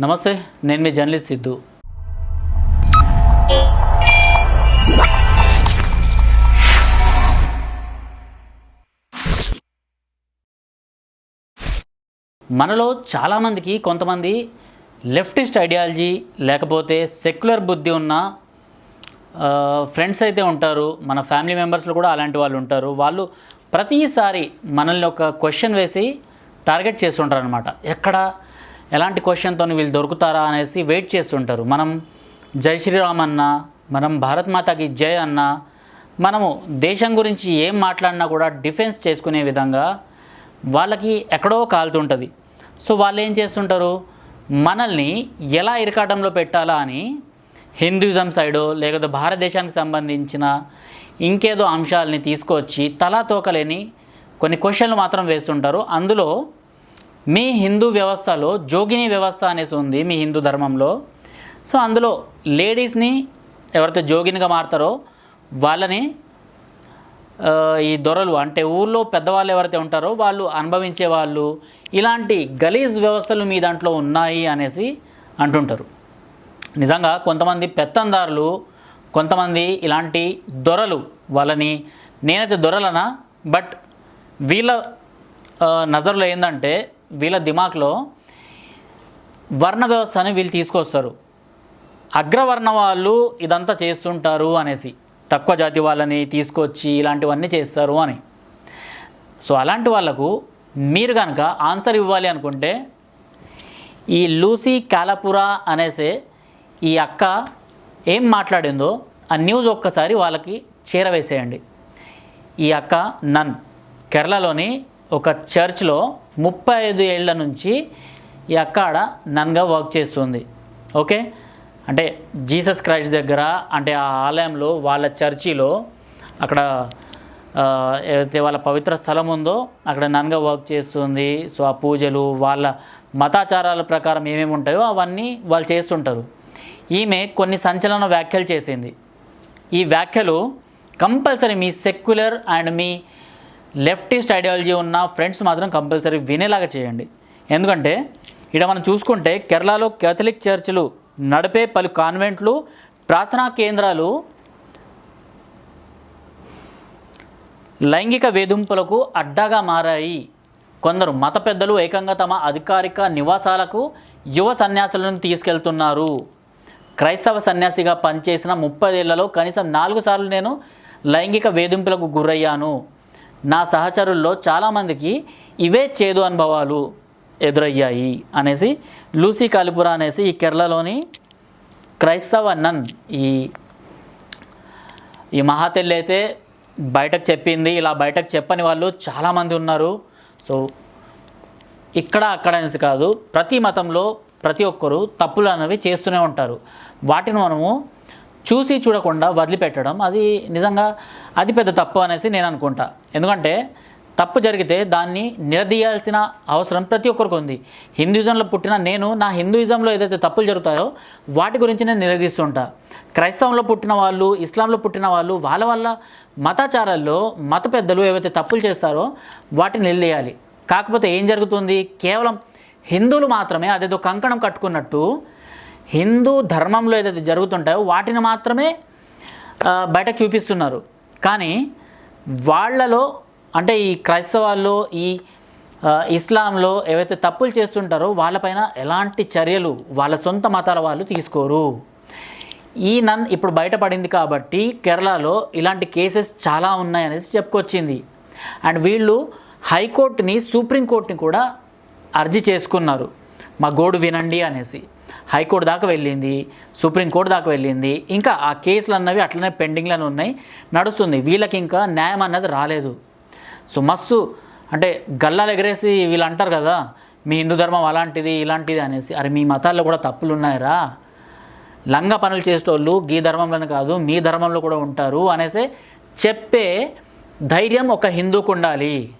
నమస్తే నేను మీ జర్నలిస్ట్ సిద్ధు. మనలో చాలామందికి కొంతమంది లెఫ్టిస్ట్ ఐడియాలజీ లేకపోతే సెక్యులర్ బుద్ధి ఉన్న ఫ్రెండ్స్ అయితే ఉంటారు. మన ఫ్యామిలీ మెంబర్స్లో కూడా అలాంటి వాళ్ళు ఉంటారు. వాళ్ళు ప్రతిసారి మనల్ని ఒక క్వశ్చన్ వేసి టార్గెట్ చేస్తుంటారు అనమాట ఎక్కడ ఎలాంటి క్వశ్చన్తో వీళ్ళు దొరుకుతారా అనేసి వెయిట్ చేస్తుంటారు. మనం జై శ్రీరామ్ అన్న మనం భారత్ మాతకి జై అన్న మనము దేశం గురించి ఏం మాట్లాడినా కూడా డిఫెన్స్ చేసుకునే విధంగా వాళ్ళకి ఎక్కడో కాలుతుంటుంది. సో వాళ్ళు ఏం చేస్తుంటారు? మనల్ని ఎలా ఇరకాటంలో పెట్టాలా అని హిందూయిజం సైడో లేకపోతే భారతదేశానికి సంబంధించిన ఇంకేదో అంశాలని తీసుకొచ్చి తలా తోకలేని కొన్ని క్వశ్చన్లు మాత్రం వేస్తుంటారు. అందులో మీ హిందూ వ్యవస్థలో జోగిని వ్యవస్థ అనేసి ఉంది మీ హిందూ ధర్మంలో. సో అందులో లేడీస్ని ఎవరైతే జోగినిగా మారుతారో వాళ్ళని ఈ దొరలు అంటే ఊళ్ళో పెద్దవాళ్ళు ఎవరైతే ఉంటారో వాళ్ళు అనుభవించే వాళ్ళు ఇలాంటి గలీజ్ వ్యవస్థలు మీ దాంట్లో ఉన్నాయి అనేసి అంటుంటారు. నిజంగా కొంతమంది పెత్తందారులు కొంతమంది ఇలాంటి దొరలు వాళ్ళని నేనైతే దొరలనా? బట్ వీళ్ళ నజర్లో ఏంటంటే వీళ్ళ దిమాక్లో వర్ణ వ్యవస్థని వీళ్ళు తీసుకొస్తారు. అగ్రవర్ణ వాళ్ళు ఇదంతా చేస్తుంటారు అనేసి తక్కువ జాతి వాళ్ళని తీసుకొచ్చి ఇలాంటివన్నీ చేస్తారు అని. సో అలాంటి వాళ్ళకు మీరు కనుక ఆన్సర్ ఇవ్వాలి అనుకుంటే ఈ లూసీ కాలపురా అనేసే ఈ అక్క ఏం మాట్లాడిందో ఆ న్యూస్ ఒక్కసారి వాళ్ళకి చేరవేసేయండి. ఈ అక్క నన్ కేరళలోని ఒక చర్చ్లో ముప్పై ఐదు ఏళ్ళ నుంచి ఈ అక్కడ నన్గా వర్క్ చేస్తుంది. ఓకే? అంటే జీసస్ క్రైస్ట్ దగ్గర అంటే ఆ ఆలయంలో వాళ్ళ చర్చిలో అక్కడ ఏదైతే వాళ్ళ పవిత్ర స్థలం ఉందో అక్కడ నన్గా వర్క్ చేస్తుంది. సో ఆ పూజలు వాళ్ళ మతాచారాల ప్రకారం ఏమేమి ఉంటాయో అవన్నీ వాళ్ళు చేస్తుంటారు. ఈమె కొన్ని సంచలన వ్యాఖ్యలు చేసింది. ఈ వ్యాఖ్యలు కంపల్సరీ మీ సెక్యులర్ అండ్ మీ లెఫ్టిస్ట్ ఐడియాలజీ ఉన్న ఫ్రెండ్స్ మాత్రం కంపల్సరీ వినేలాగా చేయండి. ఎందుకంటే ఇక్కడ మనం చూసుకుంటే కేరళలో కేథలిక్ చర్చిలు నడిపే పలు కాన్వెంట్లు ప్రార్థనా కేంద్రాలు లైంగిక వేధింపులకు అడ్డాగా మారాయి. కొందరు మత పెద్దలు ఏకంగా తమ అధికారిక నివాసాలకు యువ సన్యాసులను తీసుకెళ్తున్నారు. క్రైస్తవ సన్యాసిగా పనిచేసిన ముప్పదేళ్ళలో కనీసం నాలుగు సార్లు నేను లైంగిక వేధింపులకు గురయ్యాను. నా సహచరుల్లో చాలామందికి ఇవే చేదు అనుభవాలు ఎదురయ్యాయి అనేసి లూసీ కాలిపురా అనేసి ఈ కేరళలోని క్రైస్తవ నన్ ఈ ఈ మహాతెల్లి అయితే బయటకు చెప్పింది ఇలా బయటకు చెప్పని వాళ్ళు చాలామంది ఉన్నారు. సో ఇక్కడ అక్కడ అనేసి కాదు ప్రతి మతంలో ప్రతి ఒక్కరూ తప్పులు అనేవి చేస్తూనే ఉంటారు. వాటిని మనము చూసి చూడకుండా వదిలిపెట్టడం అది నిజంగా అది పెద్ద తప్పు అనేసి నేను అనుకుంటా. ఎందుకంటే తప్పు జరిగితే దాన్ని నిలదీయాల్సిన అవసరం ప్రతి ఒక్కరికి ఉంది. హిందూయిజంలో పుట్టిన నేను నా హిందూయిజంలో ఏదైతే తప్పులు జరుగుతాయో వాటి గురించి నేను నిలదీస్తుంటా. క్రైస్తవంలో పుట్టిన వాళ్ళు ఇస్లాంలో పుట్టిన వాళ్ళు వాళ్ళ వల్ల మతాచారాల్లో మత పెద్దలు ఏవైతే తప్పులు చేస్తారో వాటిని నిలదీయాలి. కాకపోతే ఏం జరుగుతుంది? కేవలం హిందువులు మాత్రమే అదేదో కంకణం కట్టుకున్నట్టు హిందూ ధర్మంలో ఏదైతే జరుగుతుంటాయో వాటిని మాత్రమే బయట చూపిస్తున్నారు. కానీ వాళ్ళలో అంటే ఈ క్రైస్తవాల్లో ఈ ఇస్లాంలో ఏవైతే తప్పులు చేస్తుంటారో వాళ్ళపైన ఎలాంటి చర్యలు వాళ్ళ సొంత మతాల వాళ్ళు తీసుకోరు. ఈ నన్ ఇప్పుడు బయటపడింది కాబట్టి కేరళలో ఇలాంటి కేసెస్ చాలా ఉన్నాయనేసి చెప్పుకొచ్చింది. అండ్ వీళ్ళు హైకోర్టుని సుప్రీంకోర్టుని కూడా అర్జీ చేసుకున్నారు. మా గోడు వినండి అనేసి. హైకోర్టు దాకా వెళ్ళింది సుప్రీంకోర్టు దాకా వెళ్ళింది. ఇంకా ఆ కేసులు అన్నవి అట్లనే పెండింగ్లోనే ఉన్నాయి. నడుస్తుంది. వీళ్ళకి ఇంకా న్యాయం అన్నది రాలేదు. సో మస్తు అంటే గల్లాలు ఎగరేసి వీళ్ళు అంటారు కదా మీ హిందూ ధర్మం అలాంటిది ఇలాంటిది అనేసి. అరే మీ మతాల్లో కూడా తప్పులు ఉన్నాయరా? లంగ పనులు చేసేటోళ్ళు గీ ధర్మంలోనే కాదు మీ ధర్మంలో కూడా ఉంటారు అనేసి చెప్పే ధైర్యం ఒక హిందూకు ఉండాలి.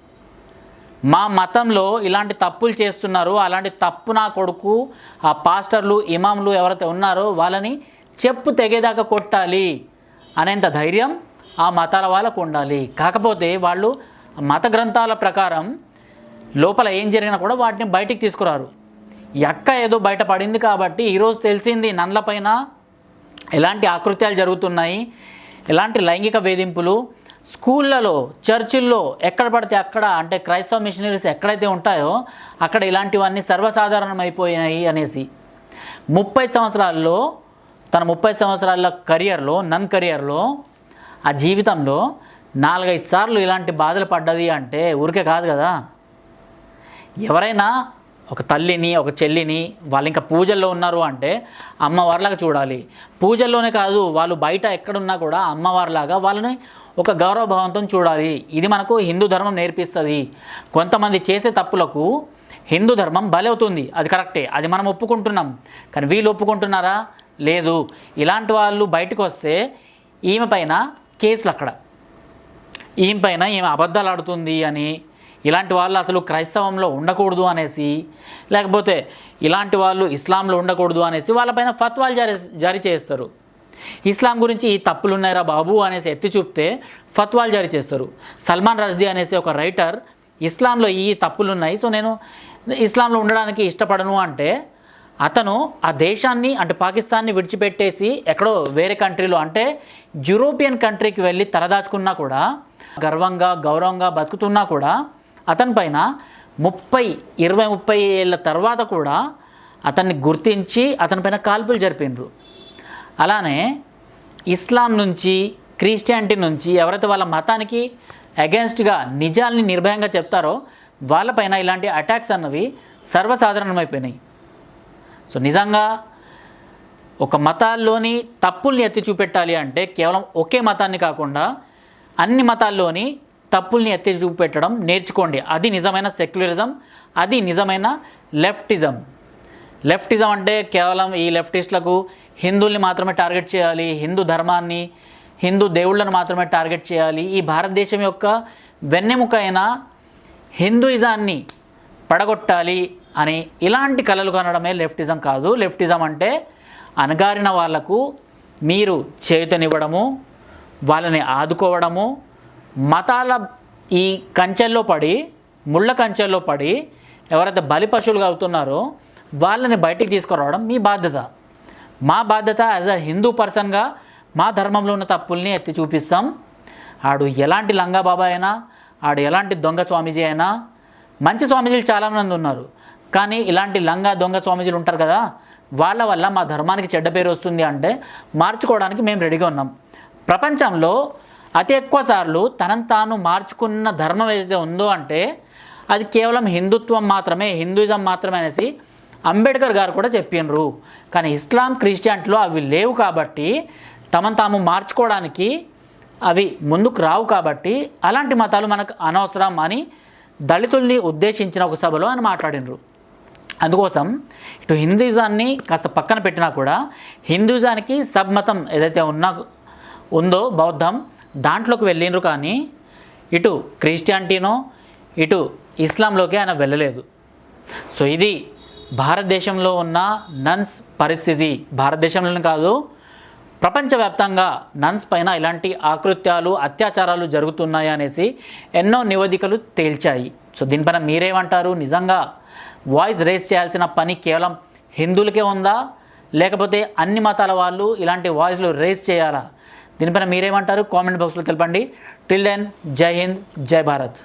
మా మతంలో ఇలాంటి తప్పులు చేస్తున్నారు అలాంటి తప్పు నా కొడుకు ఆ పాస్టర్లు ఇమాంలు ఎవరైతే ఉన్నారో వాళ్ళని చెప్పు తెగేదాకా కొట్టాలి అనేంత ధైర్యం ఆ మతాల వాళ్ళకు ఉండాలి. కాకపోతే వాళ్ళు మత గ్రంథాల ప్రకారం లోపల ఏం జరిగినా కూడా వాటిని బయటికి తీసుకురారు. ఎక్క ఏదో ఏదో బయటపడింది కాబట్టి ఈరోజు తెలిసింది నన్లపైన ఎలాంటి ఆకృత్యాలు జరుగుతున్నాయి ఎలాంటి లైంగిక వేధింపులు స్కూళ్ళలో చర్చిల్లో ఎక్కడ పడితే అక్కడ అంటే క్రైస్తవ మిషనరీస్ ఎక్కడైతే ఉంటాయో అక్కడ ఇలాంటివన్నీ సర్వసాధారణమైపోయినాయి అనేసి. ముప్పై సంవత్సరాల్లో తన ముప్పై సంవత్సరాల కెరియర్లో నన్ కెరియర్లో ఆ జీవితంలో నాలుగైదు సార్లు ఇలాంటి బాధలు పడ్డది అంటే ఊరికే కాదు కదా. ఎవరైనా ఒక తల్లిని ఒక చెల్లిని వాళ్ళు ఇంకా పూజల్లో ఉన్నారు అంటే అమ్మవారిలాగా చూడాలి. పూజల్లోనే కాదు వాళ్ళు బయట ఎక్కడున్నా కూడా అమ్మవారిలాగా వాళ్ళని ఒక గౌరవభావంతో చూడాలి. ఇది మనకు హిందూ ధర్మం నేర్పిస్తుంది. కొంతమంది చేసే తప్పులకు హిందూ ధర్మం బలవుతుంది అది కరెక్టే. అది మనం ఒప్పుకుంటున్నాం. కానీ వీళ్ళు ఒప్పుకుంటున్నారా? లేదు. ఇలాంటి వాళ్ళు బయటకు వస్తే ఈమె పైన కేసులు అక్కడ. ఈమె పైన ఈమె అబద్ధాలు ఆడుతుంది అని ఇలాంటి వాళ్ళు అసలు క్రైస్తవంలో ఉండకూడదు అనేసి లేకపోతే ఇలాంటి వాళ్ళు ఇస్లాంలో ఉండకూడదు అనేసి వాళ్ళపైన ఫత్వాలు జారీ జారీ చేస్తారు. ఇస్లాం గురించి ఈ తప్పులు ఉన్నాయిరా బాబు అనేసి ఎత్తి చూపితే ఫత్వాలు జారీ చేస్తారు. సల్మాన్ రజ్దీ అనేసి ఒక రైటర్ ఇస్లాంలో ఈ తప్పులు ఉన్నాయి సో నేను ఇస్లాంలో ఉండడానికి ఇష్టపడను అంటే అతను ఆ దేశాన్ని అంటే పాకిస్తాన్ని విడిచిపెట్టేసి ఎక్కడో వేరే కంట్రీలో అంటే యూరోపియన్ కంట్రీకి వెళ్ళి తలదాచుకున్నా కూడా గర్వంగా గౌరవంగా బతుకుతున్నా కూడా అతని పైన ముప్పై ఇరవై ముప్పై ఏళ్ళ తర్వాత కూడా అతన్ని గుర్తించి అతని పైన కాల్పులు జరిపినరు. అలానే ఇస్లాం నుంచి క్రిస్టియానిటీ నుంచి ఎవరైతే వాళ్ళ మతానికి అగెన్స్ట్గా నిజాల్ని నిర్భయంగా చెప్తారో వాళ్ళపైన ఇలాంటి అటాక్స్ అన్నవి సర్వసాధారణమైపోయినాయి. సో నిజంగా ఒక మతాల్లోని తప్పుల్ని ఎత్తి చూపెట్టాలి అంటే కేవలం ఒకే మతాన్ని కాకుండా అన్ని మతాల్లోని తప్పుల్ని ఎత్తి చూపెట్టడం నేర్చుకోండి. అది నిజమైన సెక్యులరిజం అది నిజమైన లెఫ్టిజం. లెఫ్టిజం అంటే కేవలం ఈ లెఫ్టిస్టులకు హిందువుల్ని మాత్రమే టార్గెట్ చేయాలి హిందూ ధర్మాన్ని హిందూ దేవుళ్ళను మాత్రమే టార్గెట్ చేయాలి. ఈ భారతదేశం యొక్క వెన్నెముక అయిన హిందూయిజాన్ని పడగొట్టాలి అని ఇలాంటి కళలు కనడమే లెఫ్టిజం కాదు. లెఫ్టిజం అంటే అణగారిన వాళ్ళకు మీరు చేతనివ్వడము వాళ్ళని ఆదుకోవడము మతాల ఈ కంచెల్లో పడి ముళ్ళ కంచెల్లో పడి ఎవరైతే బలి పశువులుగా అవుతున్నారో వాళ్ళని బయటికి తీసుకురావడం మీ బాధ్యత. మా బాధ్యత యాజ్ అ హిందూ పర్సన్గా మా ధర్మంలో ఉన్న తప్పుల్ని ఎత్తి చూపిస్తాం. ఆడు ఎలాంటి లంగా బాబా అయినా ఆడు ఎలాంటి దొంగ స్వామీజీ అయినా మంచి స్వామీజీలు చాలామంది ఉన్నారు. కానీ ఇలాంటి లంగా దొంగ స్వామీజీలు ఉంటారు కదా వాళ్ళ వల్ల మా ధర్మానికి చెడ్డ పేరు వస్తుంది అంటే మార్చుకోవడానికి మేము రెడీగా ఉన్నాం. ప్రపంచంలో అతి ఎక్కువ సార్లు తనను తాను మార్చుకున్న ధర్మం ఏదైతే ఉందో అంటే అది కేవలం హిందుత్వం మాత్రమే హిందూయిజం మాత్రమే అనేసి అంబేద్కర్ గారు కూడా చెప్పినరు. కానీ ఇస్లాం క్రిస్టియానిటీలో అవి లేవు కాబట్టి తమను తాము మార్చుకోవడానికి అవి ముందుకు రావు కాబట్టి అలాంటి మతాలు మనకు అనవసరం అని దళితుల్ని ఉద్దేశించిన ఒక సభలో ఆయన మాట్లాడినరు. అందుకోసం ఇటు హిందూజాన్ని కాస్త పక్కన పెట్టినా కూడా హిందూజానికి సబ్మతం ఏదైతే ఉన్నా ఉందో బౌద్ధం దాంట్లోకి వెళ్ళినరు కానీ ఇటు క్రిస్టియానిటీనో ఇటు ఇస్లాంలోకి ఆయన వెళ్ళలేదు. సో ఇది భారతదేశంలో ఉన్న నన్స్ పరిస్థితి భారతదేశంలోనే కాదు ప్రపంచవ్యాప్తంగా నన్స్ పైన ఇలాంటి ఆకృత్యాలు అత్యాచారాలు జరుగుతున్నాయి అనేసి ఎన్నో నివేదికలు తేల్చాయి. సో దీనిపైన మీరేమంటారు? నిజంగా వాయిస్ రేస్ చేయాల్సిన పని కేవలం హిందువులకే ఉందా? లేకపోతే అన్ని మతాల వాళ్ళు ఇలాంటి వాయిస్లు రేస్ చేయాలా? దీనిపైన మీరేమంటారు? కామెంట్ బాక్స్లో తెలపండి. టిల్ దెన్ జై హింద్ జై భారత్.